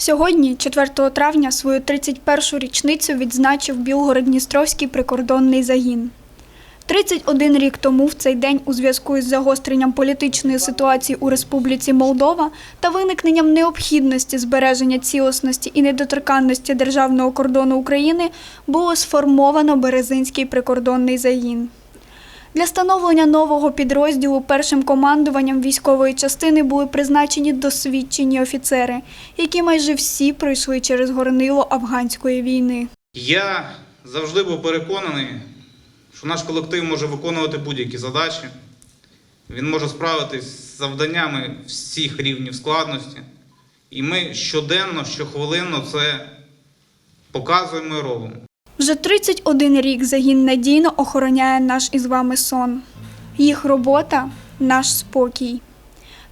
Сьогодні, 4 травня, свою 31-ю річницю відзначив Білгород-Дністровський прикордонний загін. 31 рік тому в цей день у зв'язку із загостренням політичної ситуації у Республіці Молдова та виникненням необхідності збереження цілісності і недоторканності державного кордону України було сформовано Березинський прикордонний загін. Для становлення нового підрозділу першим командуванням військової частини були призначені досвідчені офіцери, які майже всі пройшли через горнило афганської війни. Я завжди був переконаний, що наш колектив може виконувати будь-які задачі. Він може справитись з завданнями всіх рівнів складності. І ми щоденно, щохвилинно це показуємо і робимо. Вже 31 рік загін надійно охороняє наш із вами сон. Їх робота наш спокій.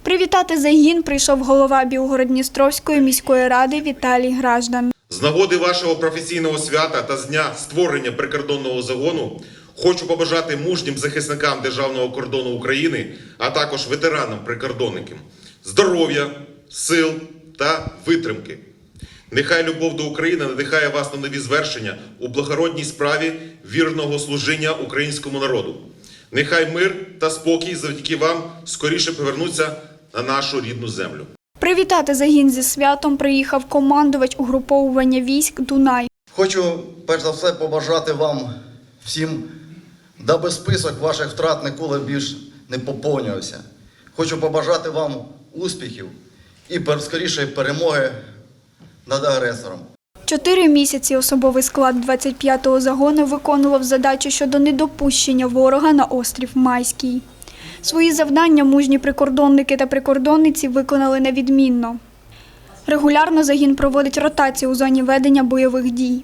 Привітати загін прийшов голова Білгород-Дністровської міської ради Віталій Граждан. З нагоди вашого професійного свята та з дня створення прикордонного загону хочу побажати мужнім захисникам державного кордону України, а також ветеранам прикордонників здоров'я, сил та витримки. Нехай любов до України надихає вас на нові звершення у благородній справі вірного служіння українському народу. Нехай мир та спокій завдяки вам скоріше повернуться на нашу рідну землю. Привітати загін зі святом приїхав командувач угруповування військ Дунай. Хочу перш за все побажати вам всім, даби список ваших втрат ніколи більш не поповнювався. Хочу побажати вам успіхів і скорішої перемоги над агресором. Чотири місяці особовий склад 25-го загону виконував задачу щодо недопущення ворога на острів Майський. Свої завдання мужні прикордонники та прикордонниці виконали невідмінно. Регулярно загін проводить ротацію у зоні ведення бойових дій.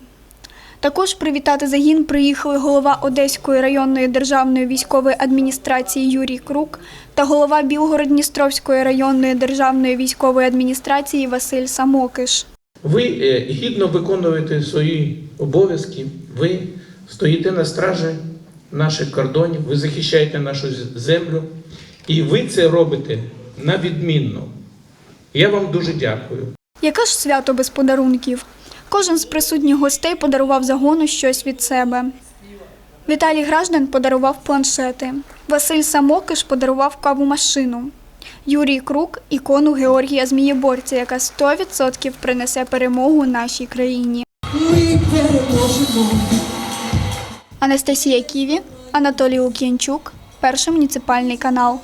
Також привітати загін приїхали голова Одеської районної державної військової адміністрації Юрій Крук та голова Білгород-Дністровської районної державної військової адміністрації Василь Самокиш. Ви е, гідно виконуєте свої обов'язки, ви стоїте на стражі наших кордонів, ви захищаєте нашу землю, і ви це робите на відмінно. Я вам дуже дякую. Яке ж свято без подарунків? Кожен з присутніх гостей подарував загону щось від себе. Віталій Граждан подарував планшети. Василь Самокиш подарував каву машину. Юрій Крук ікону Георгія Змієборця, яка 100% принесе перемогу нашій країні. Ми переможемо. Анастасія Ківі, Анатолій Лук'янчук, перший муніципальний канал.